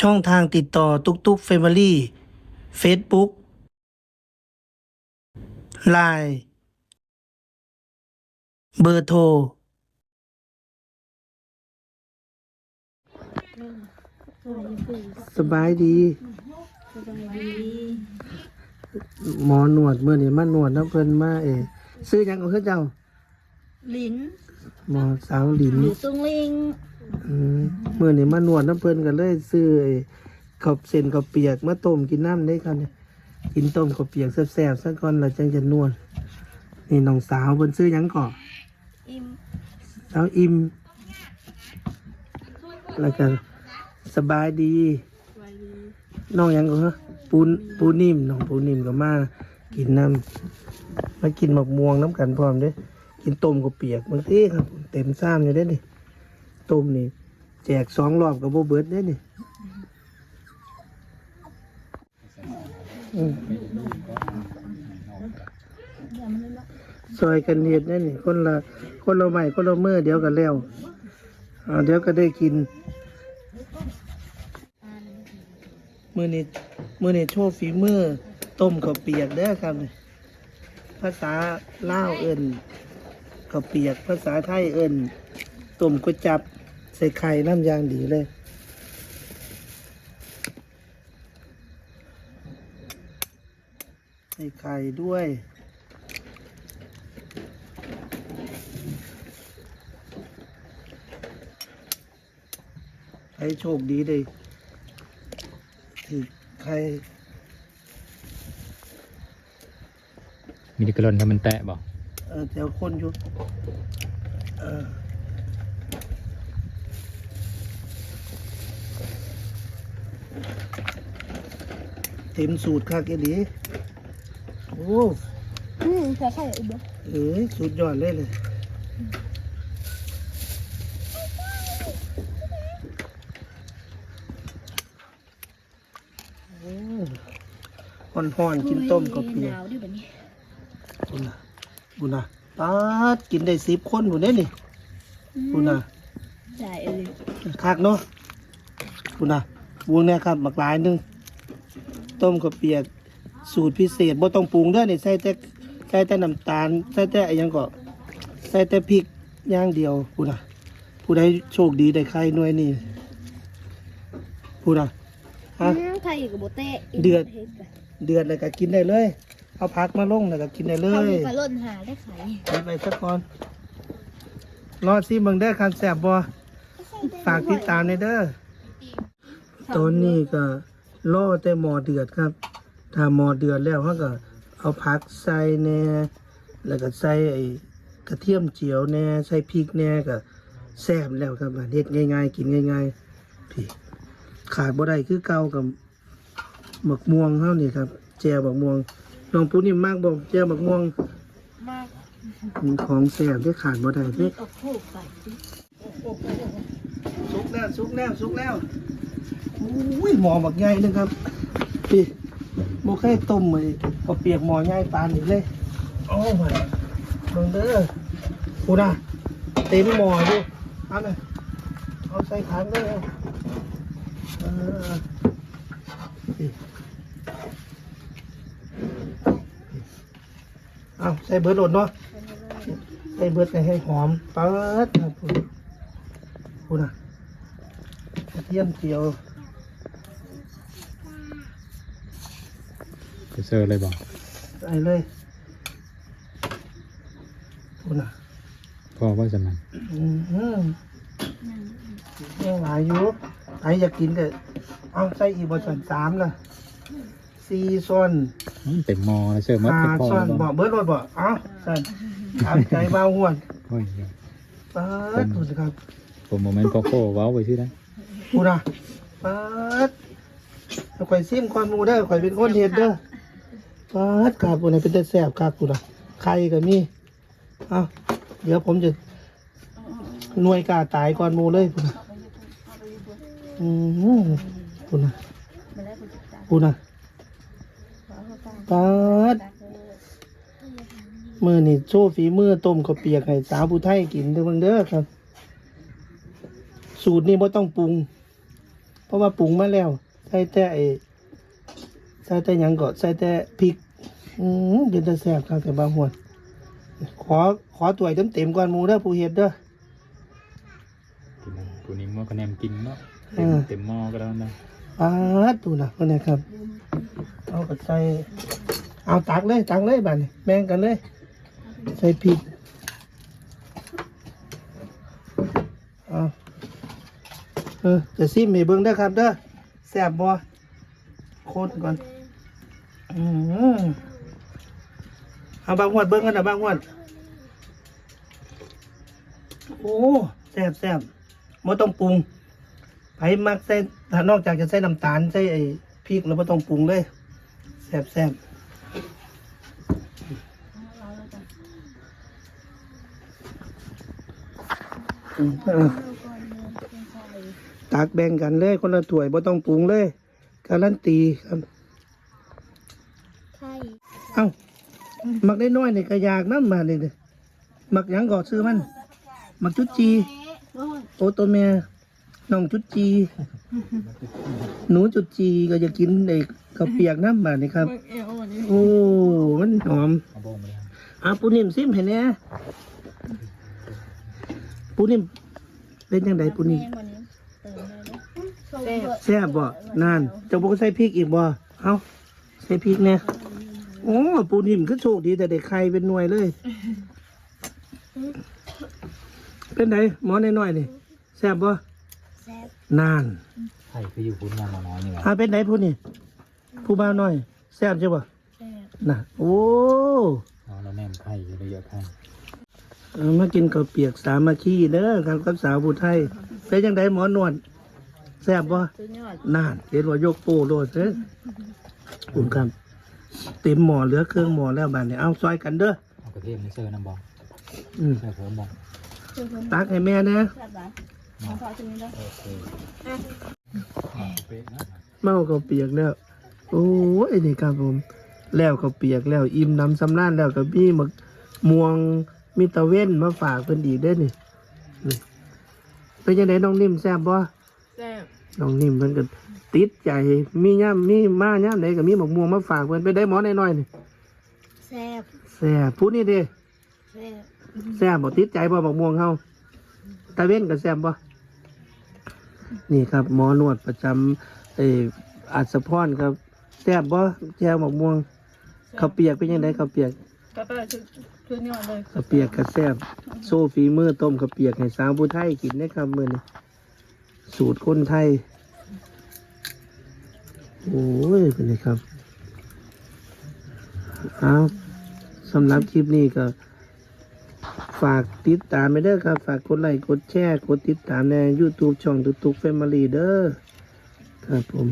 ช่องทางติดต่อตุกตุกเฟมิลี่เฟซบุ๊กไลน์เบอร์โทรสบายดี หมอหนวดเมื่อนี้มาหนวดน้ำเพิ่นมาเอซื้อหยังของเจ้า ลิ้นหมอสาวหลิน อยู่ตรงลิงอืม เมื่อนี้มาหนวดน้ำเพิ่นกันเลยซื้อไอ้ข้าวเส้นข้าวเปียกมาต้มกินน้ำได้ครับเนี่ยกินต้มข้าวเปียกแซ่บๆซะก่อนแล้วจังจะนวด นี่น้องสาวเพิ่นซื้อหยังก่ออิมสาวอิ่มแล้วก็สบายดีน้องหยังก็ฮะปูนปูนิ่มน้องปูนิ่มก็มากินน้ำมากินหมกม่วงน้ำกันพร้อมเด้กินต้มก็เปียกบางทีครับ เต็มซ้ำอยู่เด้นี่ ต้มนี่แจกสองรอบกับโบเบิร์ดเด้นี่ซอยกันเห็ดเด้นี่ คนละคนละใหม่คนละเมื่อเดี๋ยวก็แล้วเดี๋ยวก็ได้กิน มือนี้มือนี้โชว์ฝีมือต้มข้าวเปียกเด้ครับนี่ภาษาลาวเอิ้นข้าวเปียก ภาษาไทยเอิ้นต้มก๋วยจับ ใส่ไข่น้ำยางดีเลยใส่ไข่ด้วยให้โชคดีเลยที่ใครมีดิกระลนทำมันแตะบอกเออเดี๋ยวคนอยู่เออ เต็มสูตรค่ะแกดีโอ้อืมใช่ใช่อีกบ่เอ้ยสุดยอดเลยเลยห่อนห่อนๆกินต้มกับเปียหนาวดิแบบนี้บุญนะบุญนะปาดกินได้สิบคนบุญเนี่ยนี่บุญนะได้เออคักเนาะบุญนะ บุญเนี่ยครับหมักหลายหนึงต้มกับเปียกสูตรพิเศษบ่ต้องปรุงเด้อนี่ใส่แต่ใส่แต่น้ำตาลใส่แต่อะไรยังก็ใส่แต่พริกอย่างเดียวบุญนะผู้ใดโชคดีได้ใครหน่วยนี่บุญนะฮะไทยกับโบเต้เดือดเดือดแล้วก็กินได้เลย เอาพักมาลงแล้วก็กินได้เลเขายมีกระล่นหาได้ขายไปไปสักก่อนรอซิเบิ่งได้อคันแสบบ่ฝากติดตามในอยเด้อ ตอนนี้ก็รอแต่หมอเดือดครับ ถ้าหมอเดือดแล้วเขาก็เอาผักใส่แหน่แล้วก็ใส่ไอ้กระเทียมเจียวแหน่ใส่พริกแหน่ก็แซ่บแล้วครับอันเฮ็ดง่าย ๆ กินง่ายๆพี่ขาดบ่ได้คือเก่ากับหมักม่วงเฮานี่ครับแจ่วหมักม่วงน้องปูนี่มากบ่แจ่วหมักม่วงมากของแซ่บที่ขาดบ่ได้เด้ออกคู่ไปสุกแล้วสุกแล้วสุกแล้ว อุ้ยหมอบักใหญ่นึงครับพี่บ่เคยต้มเลยก็เปียกหมอใหญ่ปานนี้เลยโอ้ยเบิ่งเด้อกูน่ะเต็มหมออยู่เอาเลยเอาใส่ขันเลยเออเอาใส่เบิดโดดเนาะใส่เบิดไปให้หอมเปิดครับคุณคุณอะกระเทียมเจียว ไปเซอร์เลยบอกใส่เลยคุณอะพ่อว่าจะมันอืมอืมยังหลายอยู่ใครอยากกินก็เอาใส่อีกบส่วนสามละสี่ส่วนอืมเต็มหมอแล้วเซอร์มัดห้าไปพ่อส่วนแล้วบอกเบิดรถบอกเอาใส่ตามใจเบาห่วนโอ้ยเปิดคุณครับผมโมเมนต์โกโก้ว้าวไปที่นะคุณอะเปิดแล้วข่อยซิมความรู้ได้อข่อยเป็นคนเฮ็ดเด้อ ฟาดกาบคนไหนเป็นแต่แสบกาบกูนะใครก็มีเอาเดี๋ยวผมจะหน่วยกาตายก่อนหมูเลยคุณนะอืมคุณนะคุณนะฟาดมือนี่โชว์ฝีมือต้มข้าวเปียกให้สาวผู้ไทยกินเด้อเบิ่งเด้อครับ สูตรนี้ไม่ต้องปรุง เพราะว่าปรุงมาแล้ว ใส่แต่ไอ้ใส่แต่ยังก็ใส่แต่พริก อืมเดี๋ยวจะแซ่บครับแต่บางหวนขอขอตัวเต็มเต็มๆก่อนหมูเด้อผู้เฮ็ดเด้อ กินนะตัวนี้มันก็แนมกินเนาะเอเต็มอเต็มหม้อก็แล้วนะปาดดูนะคนนี้ครับ เอาก็ใส่เอาตักเลยตักเลยบ้านนี้แบ่งกันเลย ใส่พริกเอาเออจะซิมให้เบิ่งเด้อครับเด้อแซ่บบ่โคตรก่อน อืม เอาบางหวดเบิ่งกันนะบางหวดโอ้แซ่บแซ่บบ่ต้องปรุงไผมักใส่ถ้านอกจากจะใส่น้ำตาลใส่ไอ้พริกแล้วบ่ต้องปรุงเลยแซ่บแซ่บอืมเอาตักแบ่งกันเลยคนละถ้วยบ่ต้องปรุงเลย การันตีครับไข่เอ้า มักได้น้อยนี่ก็อยากน้ำมาเลยเด้อมักหยังก่อซื้อมัน มักจุดจี โอตัวแม่น้องจุดจี หนูจุดจีก็จะกินไอ้ข้าวเปียกน้ำมานี่ครับโอ้มันหอมเอาโบ้งไปเลยอะปูนิ่มซิมเห็นแน่ปูนิ่มเป็นยังไงปูนิ่มแม่งวันนี้เติมได้เลยแซ่บบ่นานเจะบอกใส่พริกอีกบ่เอ้าใส่พริกเนี่ย โอ้ปูนิ่มคือโชคดีแต่เด็กไข่เป็นหน่วยเลย เป็นไงหมอน้อยๆนี่แซ่บบ่แซ่บนานไข่คืออยู่พุ่นงานน้อยๆนี่แหละอาเป็นไหนผู้นี่ผู้บ่าวน้อย แซ่บใช่ป่ะแซ่บน่ะ โอ้เอาแล้วแนมไข่อยู่เยอะๆไข่เอามากินข้าวเปียกสามัคคีเด้อครับกับสาวผู้ไทยเป็นยังไงหมอนวดแซ่บบ่สุดยอด นานเห็นว่ายกโป้โลดเด้อคุณครับ เต็มหม้อเหลือเครื่องหม้อแล้วบาดนี้เอาซอยกันเด้อเอากระเทียมนี่เสิร์ฟน้ำบองอืมเสิร์ฟเพิ่มบองคือคนตักให้แม่นะแซ่บหลายมาพอตรงนี้แล้วโอเคเป๊ะนะเมาข้าวเปียกแล้ว โอ้ยนี่ครับผม แล้วข้าวเปียกแล้วอิ่มน้ำสำนานแล้วก็มีหมักม่วงมีตะเว้นมาฝากเพิ่นอีกเด้อนี่นี่เป็นยังไงน้องนิ่มแซ่บบ่แซ่บน้องนิ่มเพิ่นก็ ติดใจมีย่ำมีมาย่ำไหนก็มีหมกม่วงมาฝากเพิ่นไปได้หมอน้อยๆนี่แซ่บแซ่บพูดนี่เด้แซ่บแซ่บบ่ติดใจบ่หมกม่วงเฮาตาเว้นก็แซ่บบ่นี่ครับหมอนวดประจำเอออัศพรครับแซ่บบ่แจ่วหมกม่วงข้าวเปียกเป็นยังไงข้าวเปียกก็ไปชุดชุดยอดเลยข้าวเปียกก็แซ่บโซ่ฝีมือต้มข้าวเปียกให้สาวผู้ไทยกินได้ครับมื้อนี้สูตรคนไทย โอ้ยเป็นไงครับเอาสำหรับคลิปนี้ก็ฝากติดตามไปเด้อครับ ฝากกดไลค์กดแชร์กดติดตามใน YouTube ช่องตุกตุกแฟมิลี่เด้อครับผม